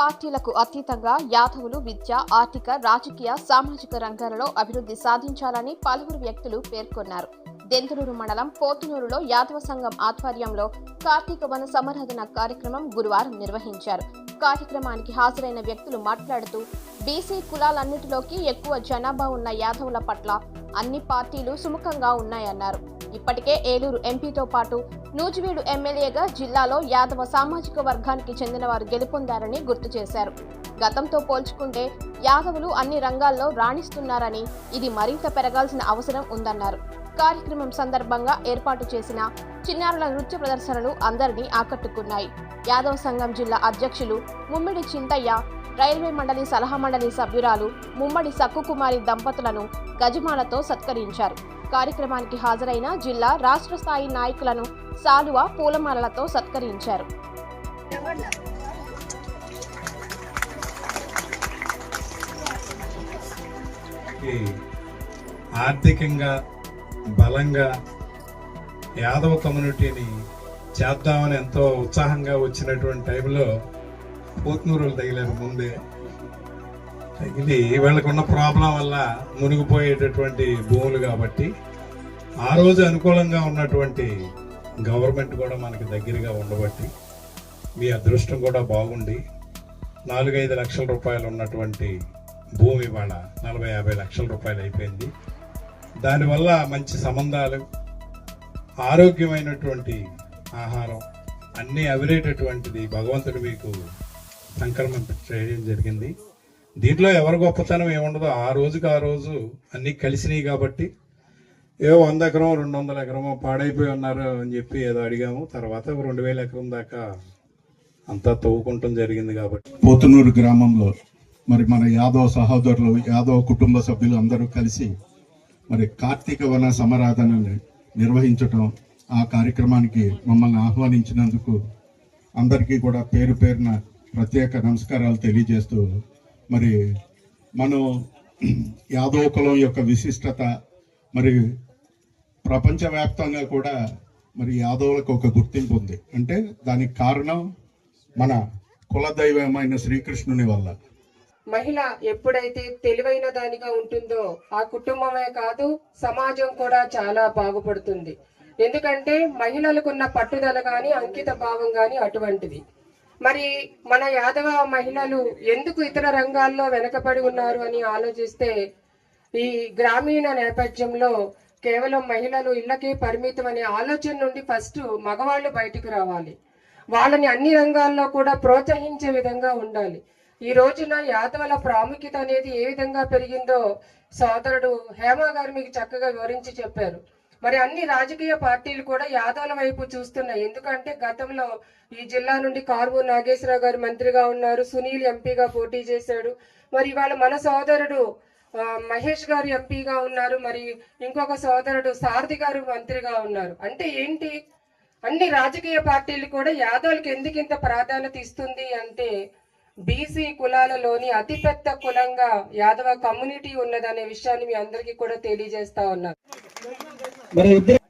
పార్టీలకు అతీతంగా యాదవులు విద్య ఆర్థిక రాజకీయ సామాజిక రంగాలలో అభివృద్ధి సాధించాలని పలువురు వ్యక్తులు పేర్కొన్నారు. దెంతులూరు మండలం పోతునూరులో యాదవ సంఘం ఆధ్వర్యంలో కార్తీక వన సమరాధన కార్యక్రమం గురువారం నిర్వహించారు. కార్యక్రమానికి హాజరైన వ్యక్తులు మాట్లాడుతూ బీసీ కులాలన్నిటిలోకి ఎక్కువ జనాభా ఉన్న యాదవుల పట్ల అన్ని పార్టీలు సుముఖంగా ఉన్నాయన్నారు. ఇప్పటికే ఏలూరు ఎంపీతో పాటు నూజివీడు ఎమ్మెల్యేగా జిల్లాలో యాదవ సామాజిక వర్గానికి చెందిన వారు గెలుపొందారని గుర్తు చేశారు. గతంతో పోల్చుకుంటే యాదవులు అన్ని రంగాల్లో రాణిస్తున్నారని ఇది మరింత పెరగాల్సిన అవసరం ఉందన్నారు. కార్యక్రమం సందర్భంగా ఏర్పాటు చేసిన చిన్నారుల నృత్య ప్రదర్శనలు అందరినీ ఆకట్టుకున్నాయి. యాదవ సంఘం జిల్లా అధ్యక్షులు ముమ్మిడి చింతయ్య రైల్వే మండలి సలహా మండలి సభ్యురాలు ముమ్మడి సక్కుకుమారి దంపతులను గజమాలతో సత్కరించారు. కార్యక్రమానికి హాజరైన జిల్లా రాష్ట్ర స్థాయి నాయకులను సాలువ పూలమాలలతో సత్కరించారు. ఆర్థికంగా బలంగా యాదవ కమ్యూనిటీని చేద్దామని ఎంతో ఉత్సాహంగా వచ్చినటువంటి టైంలో పోతునూరులు తగిలారు ముందే ఇది వీళ్ళకున్న ప్రాబ్లం వల్ల మునిగిపోయేటటువంటి భూములు కాబట్టి ఆ రోజు అనుకూలంగా ఉన్నటువంటి గవర్నమెంట్ కూడా మనకి దగ్గరగా ఉండబట్టి మీ అదృష్టం కూడా బాగుండి నాలుగైదు లక్షల రూపాయలు ఉన్నటువంటి భూమి ఇవాళ నలభై యాభై లక్షల రూపాయలు అయిపోయింది. దానివల్ల మంచి సంబంధాలు ఆరోగ్యమైనటువంటి ఆహారం అన్నీ అవిరేటటువంటిది భగవంతుడు మీకు సంక్రమం చేయడం జరిగింది. దీంట్లో ఎవరి గొప్పతనం ఏముండదో ఆ రోజుకి ఆ రోజు అన్నీ కలిసినాయి కాబట్టి ఏదో వంద ఎకరం రెండు వందల ఎకరమో పాడైపోయి ఉన్నారు అని చెప్పి ఏదో అడిగాము. తర్వాత రెండు వేల ఎకరం దాకా అంతా తవ్వుకుంటం జరిగింది కాబట్టి. పోతునూరు గ్రామంలో మరి మన యాదవ సహోదరులు యాదవ కుటుంబ సభ్యులు అందరూ కలిసి మరి కార్తీక వన సమరాధనని నిర్వహించటం ఆ కార్యక్రమానికి మమ్మల్ని ఆహ్వానించినందుకు అందరికీ కూడా పేరు పేరున ప్రత్యేక నమస్కారాలు తెలియజేస్తూ మరి మనం యాదవ కులం యొక్క విశిష్టత మరి ప్రపంచవ్యాప్తంగా కూడా మరి యాదవులకు ఒక గుర్తింపు ఉంది. అంటే దానికి కారణం మన కులదైవమైన శ్రీకృష్ణుని వల్ల. మహిళ ఎప్పుడైతే తెలివైన దానిగా ఉంటుందో ఆ కుటుంబమే కాదు సమాజం కూడా చాలా బాగుపడుతుంది. ఎందుకంటే మహిళలకున్న పట్టుదల గాని అంకిత భావం గాని అటువంటిది. మరి మన యాదవ మహిళలు ఎందుకు ఇతర రంగాల్లో వెనకబడి ఉన్నారు అని ఆలోచిస్తే ఈ గ్రామీణ నేపథ్యంలో కేవలం మహిళలు ఇళ్ళకే పరిమితం అనే ఆలోచన నుండి ఫస్ట్ మగవాళ్ళు బయటకు రావాలి. వాళ్ళని అన్ని రంగాల్లో కూడా ప్రోత్సహించే విధంగా ఉండాలి. ఈ రోజున యాదవల ప్రాముఖ్యత అనేది ఏ విధంగా పెరిగిందో సోదరుడు హేమ గారు మీకు చక్కగా వివరించి చెప్పారు. మరి అన్ని రాజకీయ పార్టీలు కూడా యాదవుల వైపు చూస్తున్నాయి. ఎందుకంటే గతంలో ఈ జిల్లా నుండి కార్వూ నాగేశ్వరరావు గారు మంత్రిగా ఉన్నారు సునీల్ ఎంపీగా పోటీ చేశాడు. మరి ఇవాళ మన సోదరుడు మహేష్ గారు ఎంపీగా ఉన్నారు. మరి ఇంకొక సోదరుడు సారథి గారు మంత్రిగా ఉన్నారు. అంటే ఏంటి? అన్ని రాజకీయ పార్టీలు కూడా యాదవులకు ఎందుకు ఇంత ప్రాధాన్యత ఇస్తుంది అంటే బీసీ కులాలలోని అతిపెద్ద కులంగా యాదవ కమ్యూనిటీ ఉన్నదనే విషయాన్ని మీ అందరికీ కూడా తెలియజేస్తా ఉన్నారు మన ఇద్దరు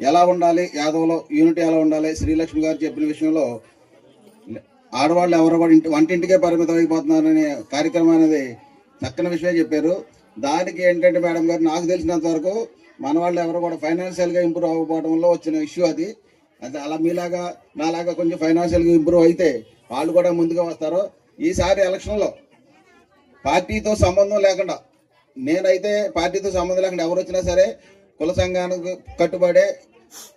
ఎలా ఉండాలి యాదవ్లో యూనిటీ ఎలా ఉండాలి శ్రీలక్ష్మి గారు చెప్పిన విషయంలో ఆడవాళ్ళు ఎవరు కూడా ఇంటి వంటింటికే పరిమితం అయిపోతున్నారనే కార్యక్రమం అనేది చక్కని విషయం చెప్పారు. దానికి ఏంటంటే మేడం గారు నాకు తెలిసినంత వరకు మన వాళ్ళు ఎవరు కూడా ఫైనాన్షియల్గా ఇంప్రూవ్ అవ్వకపోవడంలో వచ్చిన ఇష్యూ అది. అది అలా మీలాగా నాలాగా కొంచెం ఫైనాన్షియల్గా ఇంప్రూవ్ అయితే వాళ్ళు కూడా ముందుగా వస్తారు. ఈసారి ఎలక్షన్లో పార్టీతో సంబంధం లేకుండా నేనైతే పార్టీతో సంబంధం లేకుండా ఎవరు వచ్చినా సరే కుల సంఘానికి కట్టుబడే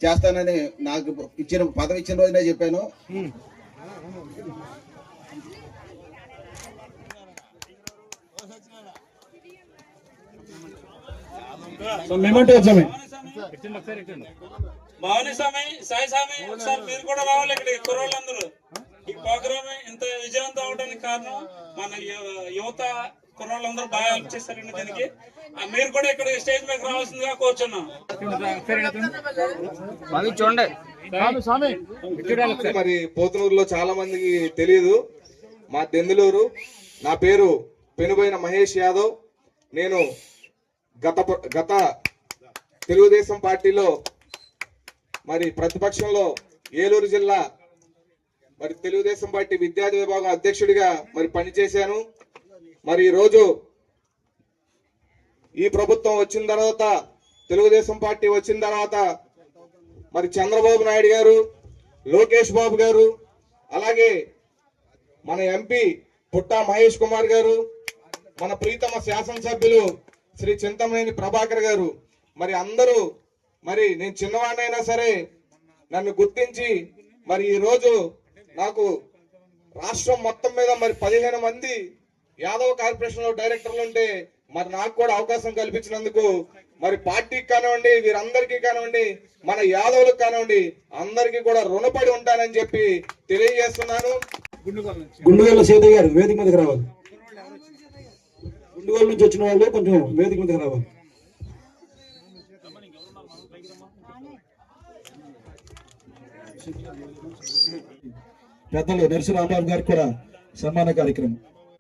చేస్తానని నాకు ఇచ్చిన పదవి ఇచ్చిన రోజునే చెప్పాను. భవానీ స్వామి సాయి స్వామి ఒకసారి మీరు కూడా రావాలి ఇక్కడ కుర్రోళ్ళందరూ. ప్రోగ్రామ్ ఇంత విజయవంతం అవడానికి కారణం మన యువత కుర్రాళ్ళందరూ బాగా హెల్ప్ చేశారండి దీనికి. ఆ, మీరు కూడా ఇక్కడ స్టేజ్ మీద రావాల్సిందిగా కోరుచున్నాం. మరి పోతునూరులో చాలా మందికి తెలియదు మా దెందులూరు నా పేరు పెనుబోయిన మహేష్ యాదవ్. నేను గత గత తెలుగుదేశం పార్టీలో మరి ప్రతిపక్షంలో ఏలూరు జిల్లా మరి తెలుగుదేశం పార్టీ విద్యార్థి విభాగం అధ్యక్షుడిగా మరి పనిచేశాను. మరి ఈరోజు ఈ ప్రభుత్వం వచ్చిన తర్వాత తెలుగుదేశం పార్టీ వచ్చిన తర్వాత మరి చంద్రబాబు నాయుడు గారు లోకేష్ బాబు గారు అలాగే మన ఎంపీ పుట్టా మహేష్ కుమార్ గారు మన ప్రీతమ శాసనసభ్యులు శ్రీ చింతమనేని ప్రభాకర్ గారు మరి అందరూ మరి నేను చిన్నవాడినైనా సరే నన్ను గుర్తించి మరి ఈరోజు నాకు రాష్ట్రం మొత్తం మీద మరి పదిహేను మంది యాదవ్ కార్పొరేషన్లో డైరెక్టర్లు ఉంటే మరి నాకు కూడా అవకాశం కల్పించినందుకు మరి పార్టీకి కానివ్వండి వీరందరికీ కానివ్వండి మన యాదవులకు కానివ్వండి అందరికీ కూడా రుణపడి ఉంటానని చెప్పి తెలియజేస్తున్నాను. గుండుగోళ్ళ సీతయ్య గారు వేదిక మీదకి రావాలి. గుండుగోళ్ళ నుంచి వచ్చిన వాళ్ళు కొంచెం వేదిక మీదకి రావాలి. పెద్దలు నరసి రాంబాబు గారికి కూడా సన్మాన కార్యక్రమం.